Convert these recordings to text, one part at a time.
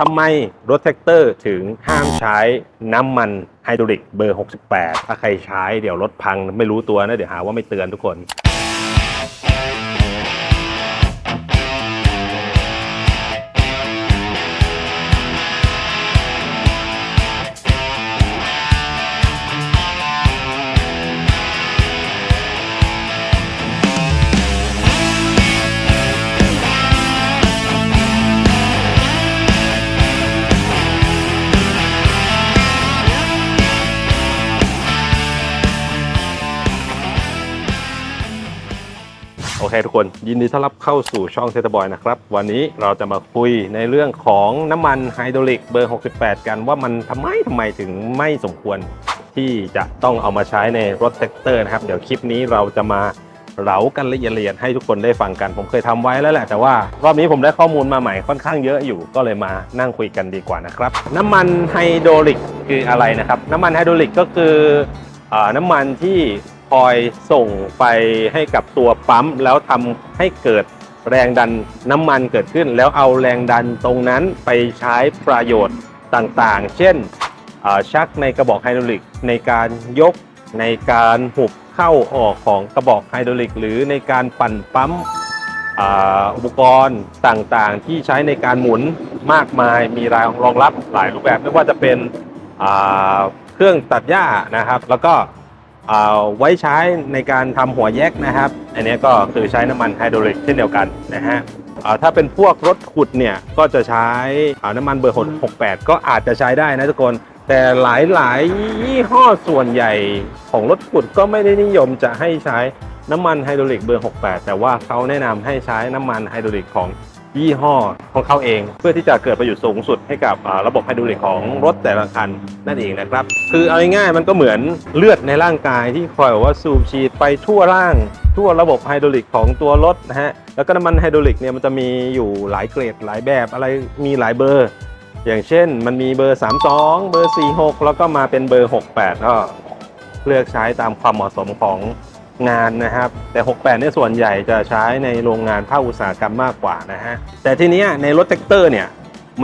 ทำไมรถแท็กเตอร์ถึงห้ามใช้น้ำมันไฮดรอลิกเบอร์ 68 ถ้าใครใช้เดี๋ยวรถพังไม่รู้ตัวนะ เดี๋ยวหาว่าไม่เตือนทุกคน โอเคทุกคนยินดีต้อนรับเข้าสู่ช่องเซตบอยนะครับ วันนี้เราจะมาคุยในเรื่องของน้ำมันไฮดรอลิกเบอร์ 68 กันว่ามันทำไมทำไมถึงไม่สมควรที่จะต้องเอามาใช้ในรถแท็กเตอร์นะครับ เดี๋ยวคลิปนี้เราจะมาเหลากันละเอียดให้ทุกคนได้ฟังกัน ผมเคยทำไว้แล้วแหละ แต่ว่ารอบนี้ผมได้ข้อมูลมาใหม่ค่อนข้างเยอะอยู่ก็เลยมานั่งคุยกันดีกว่านะครับ น้ำมันไฮดรอลิกคืออะไรนะครับ น้ำมันไฮดรอลิกก็คืออน้ำมันที่ คอยส่งไปให้กับตัวปั๊ม แล้วทำให้เกิดแรงดันน้ำมันเกิดขึ้น แล้วเอาแรงดันตรงนั้นไปใช้ประโยชน์ต่างๆ เช่นชักในกระบอกไฮดรอลิกในการยกในการหุบเข้าออกของกระบอกไฮดรอลิก หรือในการปั่นปั๊มอุปกรณ์ต่างๆ ที่ใช้ในการหมุนมากมายมีรายรองรับหลายรูปแบบไม่ว่าจะเป็นเครื่องตัดหญ้านะครับ แล้วก็ ไว้ใช้ในการทำหัวแยกนะครับ อันนี้ก็คือใช้น้ำมันไฮดรอลิกเช่นเดียวกันนะฮะถ้าเป็นพวกรถขุดเนี่ย ก็จะใช้น้ำมันเบอร์68 ก็อาจจะใช้ได้นะทุกคน แต่หลายๆยี่ห้อส่วนใหญ่ของรถขุดก็ไม่ได้นิยมจะให้ใช้น้ำมันไฮดรอลิกเบอร์ 68 แต่ว่าเขาแนะนำให้ใช้น้ำมันไฮดรอลิกของ ยี่ห้อของเขาเอง เพื่อที่จะเกิดประโยชน์สูงสุดให้กับระบบไฮดรอลิกของรถแต่ละคันนั่นเองนะครับ คือเอาง่ายๆมันก็เหมือนเลือดในร่างกายที่คอยว่าสูบฉีดไปทั่วร่าง ทั่วระบบไฮดรอลิกของตัวรถนะฮะแล้วก็น้ำมันไฮดรอลิกเนี่ยมันจะมีอยู่หลายเกรดหลายแบบอะไรมีหลายเบอร์ อย่างเช่นมันมีเบอร์ 32 เบอร์ 46 แล้วก็มาเป็นเบอร์ 68ก็เลือกใช้ตามความเหมาะสมของ งานนะครับ แต่ 68เนี่ยส่วนใหญ่จะใช้ในโรงงานภาคอุตสาหกรรมมากกว่านะฮะแต่ทีเนี้ยในรถแท็กเตอร์เนี่ย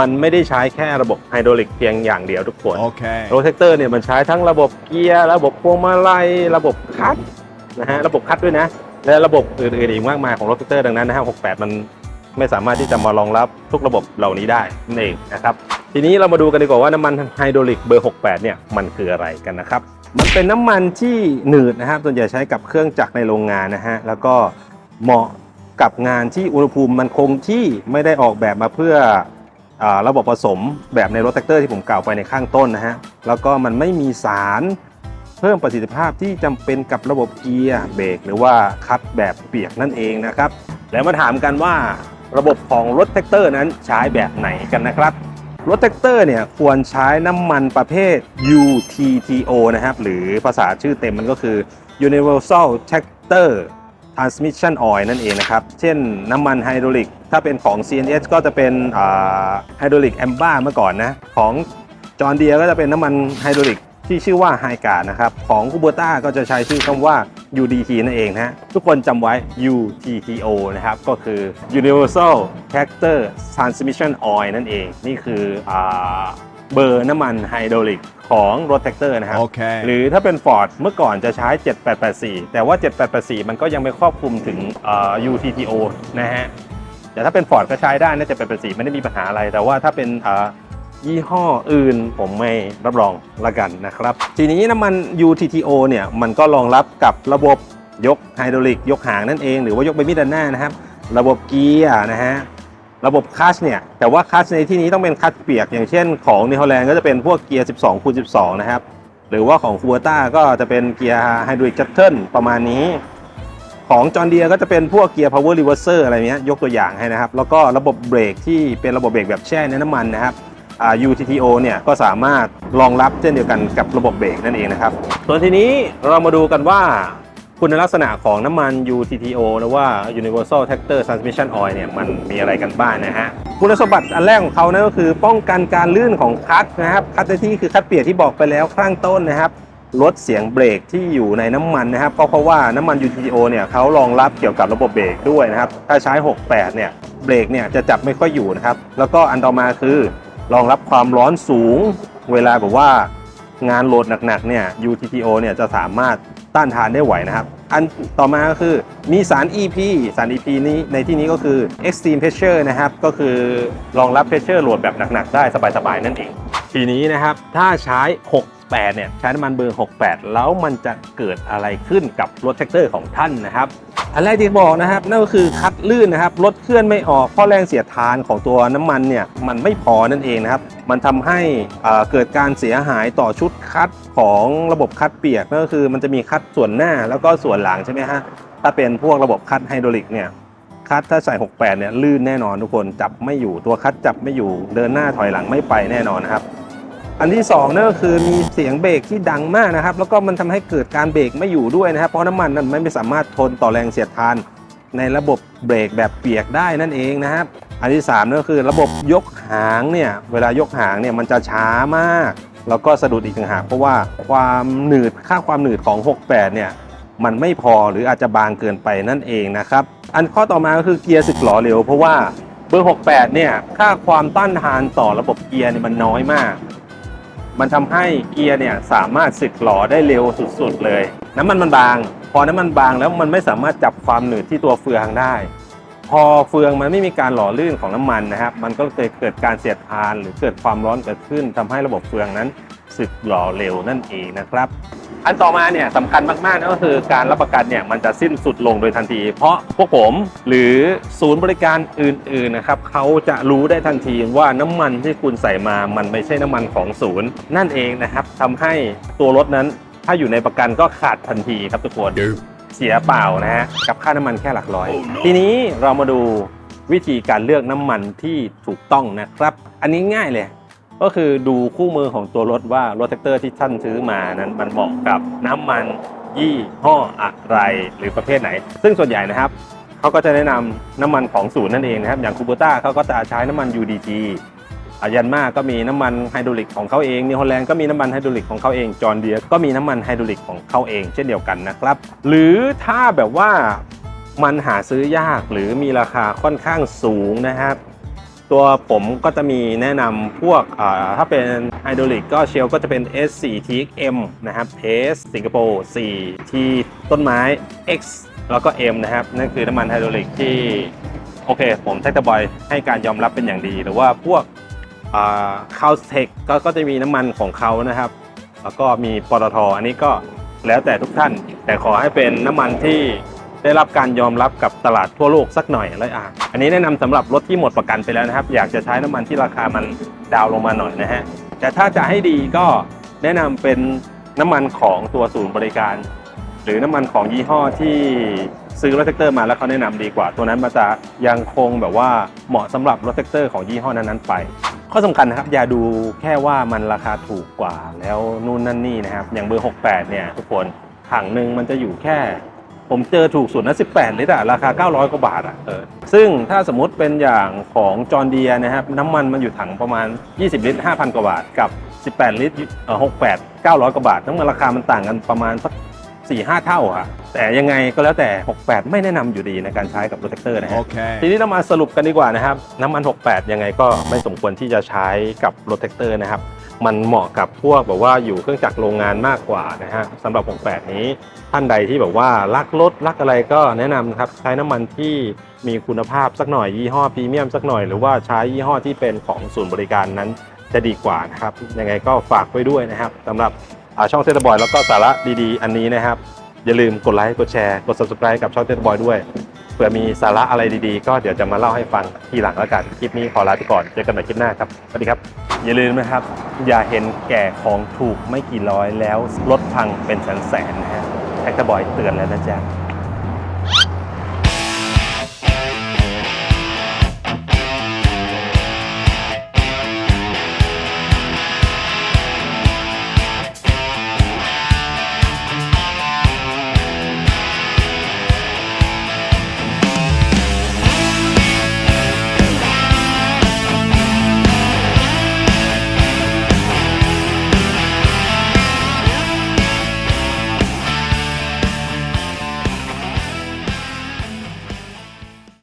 มันไม่ได้ใช้แค่ระบบไฮดรอลิกเพียงอย่างเดียวทุกคน Okay. รถแท็กเตอร์เนี่ยมันใช้ทั้งระบบเกียร์ระบบพวงมาลัยระบบคัดนะฮะระบบคัดด้วยนะ และระบบอื่นๆอีกมากมายของรถแท็กเตอร์ดังนั้นนะฮะ68 มันไม่สามารถที่จะมารองรับทุกระบบเหล่านี้ได้นั่นเองนะครับทีนี้เรามาดูกันดีกว่าว่าน้ำมันไฮดรอลิกเบอร์ 68 เนี่ยมันคืออะไรกันนะครับ มันเป็นน้ำมันที่หนืดนะครับส่วนใหญ่ใช้กับเครื่องจักรในโรงงานนะฮะแล้วก็เหมาะกับงานที่อุณหภูมิมันคงที่ไม่ได้ออกแบบมาเพื่ออระบบผสมแบบในรถแท็กเตอร์ที่ผมกล่าวไปในข้างต้นนะฮะแล้วก็มันไม่มีสารเพิ่มประสิทธิภาพที่จำเป็นกับระบบเกียร์เบรกหรือว่าคัดแบบเปียกนั่นเองนะครับแล้วมาถามกันว่าระบบของรถแท็กเตอร์นั้นใช้แบบไหนกันนะครับ รถแท็กเตอร์เนี่ยควรใช้น้ำมันประเภท UTTO นะครับ หรือภาษาชื่อเต็มมันก็คือ Universal Tractor Transmission Oil นั่นเองนะครับ เช่นน้ำมันไฮดรอลิก ถ้าเป็นของ CNH ก็จะเป็นไฮดรอลิกแอมบ้าเมื่อก่อนนะ ของจอห์เดียก็จะเป็นน้ำมันไฮดรอลิกที่ชื่อว่าไฮการ์นะครับ ของคูเบต้าก็จะใช้ชื่อคำว่า UDT นั่นเองนะฮะทุกคนจำไว้ UTTO นะครับ ก็คือ Universal Tractor Transmission Oil นั่นเอง นี่คืออาเบอร์น้ำมันไฮดรอลิกของรถแท็กเตอร์นะครับ Okay. หรือถ้าเป็น Ford เมื่อก่อนจะใช้ 7884 แต่ว่า 7884 มันก็ยังไม่ครอบคลุมถึงเอ่อ UTTO นะฮะแต่ถ้าเป็น Ford ก็ใช้ได้นะ7884ไม่ได้มีปัญหาอะไร แต่ว่าถ้าเป็นเอ่อ ยี่ห้ออื่นผมไม่รับรองละกันนะครับ ทีนี้น้ำมัน UTTO เนี่ยมันก็รองรับกับระบบยกไฮดรอลิกยกหางนั่นเอง หรือว่ายกใบมีดด้านหน้านะครับ ระบบเกียร์นะฮะระบบคัชเนี่ยแต่ว่าคัชในที่นี้ต้องเป็นคัชเปียก อย่างเช่นของนิวฮอลแลนด์ก็จะเป็นพวกเกียร์ 12คูณ12 นะครับ หรือว่าของคูเบต้าก็จะเป็นเกียร์ไฮดรอลิกจัตเทิลประมาณนี้ ของจอ n เดียก็จะเป็นพวกเกียร์พาวเวอร์รีเวอร์เซอร์อะไรเนี้ยยกตัวอย่างให้นะครับ แล้วก็ระบบเบรกที่เป็นระบบเบรกแบบแช่ในน้ำมันนะครับ UTTO เนี่ยก็สามารถรองรับเช่นเดียวกันกับระบบเบรกนั่นเองนะครับส่วนทีนี้เรามาดูกันว่าคุณลักษณะของน้ำมัน UTTO หรือว่า Universal Tractor Transmission Oil เนี่ยมันมีอะไรกันบ้างนะฮะ คุณสมบัติอันแรกของเขานั่นก็คือป้องกันการลื่นของคลัตช์นะครับคลัตช์ในที่คือคัตเปียกที่บอกไปแล้วข้างต้นนะครับ ลดเสียงเบรกที่อยู่ในน้ำมันนะครับก็เพราะว่าน้ำมัน UTTO เนี่ยเขารองรับเกี่ยวกับระบบเบรกด้วยนะครับ ถ้าใช้ 68 เนี่ยเบรกเนี่ยจะจับไม่ค่อยอยู่นะครับ แล้วก็อันต่อมาคือ รองรับความร้อนสูง เวลาแบบว่างานโหลดหนักๆเนี่ย UTTO เนี่ยจะสามารถต้านทานได้ไหวนะครับ อันต่อมาก็คือมีสาร EP สาร EP นี้ในที่นี้ก็คือ Extreme Pressure นะครับ ก็คือรองรับ Pressure โหลดแบบหนักๆ ได้สบายๆ นั่นเอง ทีนี้นะครับ ถ้าใช้ 68 เนี่ย ใช้น้ำมันเบอร์ 68 แล้วมันจะเกิดอะไรขึ้นกับรถแท็กเตอร์ของท่านนะครับ อันแรกที่บอกนะครับ นั่นก็คือคัดลื่นนะครับรถเคลื่อนไม่ออกเพราะแรงเสียดทานของตัวน้ำมันเนี่ยมันไม่พอนั่นเองนะครับ มันทำให้เอ่อเกิดการเสียหายต่อชุดคัดของระบบคัดเปียกนั่นก็คือมันจะมีคัดส่วนหน้าแล้วก็ส่วนหลังใช่ไหมฮะถ้าเป็นพวกระบบคัดไฮดรอลิกเนี่ยคัดถ้าใส่ 68 เนี่ยลื่นแน่นอนทุกคนจับไม่อยู่ตัวคัดจับไม่อยู่เดินหน้าถอยหลังไม่ไปแน่นอนนะครับ อันที่สองนั่นก็คือมีเสียงเบรกที่ดังมากนะครับ แล้วก็มันทำให้เกิดการเบรกไม่อยู่ด้วยนะครับ เพราะน้ำมันนั้นไม่สามารถทนต่อแรงเสียดทาน ในระบบเบรกแบบเปียกได้นั่นเองนะครับ อันที่3นั่นก็คือระบบยกหางเนี่ยเวลายกหางเนี่ยมันจะช้ามาก แล้วก็สะดุดอีกต่างหากเพราะว่าความหนืดค่าความหนืดของ 68 เนี่ยมันไม่พอหรืออาจจะบางเกินไปนั่นเองนะครับ อันข้อต่อมาก็คือเกียร์สึกหล่อเร็วเพราะว่าเบอร์ 68 เนี่ย ค่าความต้านทานต่อระบบเกียร์เนี่ยมันน้อยมาก มันทำให้เกียร์เนี่ยสามารถสึกหล่อได้เร็วสุดๆเลย น้ำมันมันบาง พอน้ำมันบางแล้วมันไม่สามารถจับความหนืดที่ตัวเฟืองได้ พอเฟืองมันไม่มีการหล่อลื่นของน้ำมันนะครับ มันก็เลยเกิดการเสียดทานหรือเกิดความร้อนเกิดขึ้นทำให้ระบบเฟืองนั้นสึกหล่อเร็วนั่นเองนะครับ อันต่อมาเนี่ยสำคัญมากๆนั่นก็คือการรับประกันเนี่ยมันจะสิ้นสุดลงโดยทันที เพราะพวกผมหรือศูนย์บริการอื่นๆนะครับเขาจะรู้ได้ทันทีว่าน้ำมันที่คุณใส่มามันไม่ใช่น้ำมันของศูนย์ นั่นเองนะครับทำให้ตัวรถนั้น ถ้าอยู่ในประกันก็ขาดทันทีครับทุกคนเสียเปล่านะฮะกับค่าน้ำมันแค่หลักร้อย ทีนี้เรามาดูวิธีการเลือกน้ำมันที่ถูกต้องนะครับ อันนี้ง่ายเลย ก็คือดูคู่มือของตัวรถว่ารถแท็กเตอร์ที่ท่านซื้อมานั้นมันเหมาะกับน้ำมันยี่ห้ออะไรหรือประเภทไหน ซึ่งส่วนใหญ่นะครับเขาก็จะแนะนำน้ำมันของศูนย์นั่นเองนะครับ อย่างคูเบต้าเขาก็จะใช้น้ำมัน UDG อายันมาก็มีน้ำมันไฮดรอลิกของเขาเองนิวฮอลแลนด์ก็มีน้ำมันไฮดรอลิกของเขาเอง จอร์เดียก็มีน้ำมันไฮดรอลิกของเขาเอง เช่นเดียวกันนะครับ หรือถ้าแบบว่ามันหาซื้อยากหรือมีราคาค่อนข้างสูงนะครับ ตัวผมก็จะมีแนะนำพวกถ้าเป็นไฮดรอลิกก็เชลก็จะเป็น S4 TXM นะครับ S สิงคโปร์ 4 T ต้นไม้ X แล้วก็ M นะครับ นั่นคือน้ำมันไฮดรอลิกที่โอเค ผมแท็กบอยให้การยอมรับเป็นอย่างดี หรือว่าพวกคาวเทคก็ก็จะมีน้ำมันของเขานะครับ แล้วก็มีปตทอันนี้ก็แล้วแต่ทุกท่าน แต่ขอให้เป็นน้ำมันที่ ได้รับการยอมรับกับตลาดทั่วโลกสักหน่อยเลยอะอันนี้แนะนำสำหรับรถที่หมดประกันไปแล้วนะครับ อยากจะใช้น้ำมันที่ราคามันดาวลงมาหน่อยนะฮะแต่ถ้าจะให้ดีก็แนะนำเป็นน้ำมันของตัวศูนย์บริการ หรือน้ำมันของยี่ห้อที่ซื้อรถแท็กเตอร์มาแล้วเขาแนะนำดีกว่า ตัวนั้นมันจะยังคงแบบว่าเหมาะสำหรับรถแท็กเตอร์ของยี่ห้อนั้นๆไป ข้อสำคัญนะครับอย่าดูแค่ว่ามันราคาถูกกว่าแล้วนู่นนั่นนี่นะครับอย่างเบอร์ 68 เนี่ยทุกคนถังหนึ่งมันจะอยู่แค่ ผมเจอถูกสุดนะ 18 ลิตรอะราคา 900 กว่าบาทอะเออซึ่งถ้าสมมุติเป็นอย่างของจอร์เดียนะครับ น้ำมันมันอยู่ถังประมาณ 20 ลิตร 5,000 กว่าบาท กับ 18 ลิตรเอ่อ68 900 กว่าบาท ทั้งหมดราคามันต่างกันประมาณสัก4 5 เท่าอะแต่ยังไงก็แล้วแต่ 68 ไม่แนะนำอยู่ดีในการใช้กับรถแท็กเตอร์นะฮะ Okay. ทีนี้เรามาสรุปกันดีกว่านะครับ น้ำมัน 68 ยังไงก็ไม่สมควรที่จะใช้กับรถแท็กเตอร์นะครับ มันเหมาะกับพวกแบบว่าอยู่เครื่องจักรโรงงานมากกว่านะฮะสำหรับ 68 นี้ท่านใดที่แบบว่ารักรถรักอะไรก็แนะนำครับใช้น้ำมันที่มีคุณภาพสักหน่อยยี่ห้อพรีเมียมสักหน่อยหรือว่าใช้ยี่ห้อที่เป็นของศูนย์บริการนั้นจะดีกว่านะครับยังไงก็ฝากไว้ด้วยนะครับสำหรับช่องเซตบอยแล้วก็สาระดีๆ อันนี้นะครับ อย่าลืมกดไลค์กดแชร์กด subscribe กับช่องเซตบอยด้วย เผื่อมีสาระอะไรดีๆ ก็เดี๋ยวจะมาเล่าให้ฟังทีหลังแล้วกันคลิปนี้ขอลาไปก่อนเจอกันใหม่คลิปหน้าครับสวัสดีครับ อย่าลืมนะครับ อย่าเห็นแก่ของถูกไม่กี่ร้อยแล้วรถพังเป็นแสนๆนะฮะแท็กเตอร์บอยเตือนแล้วนะจ๊ะ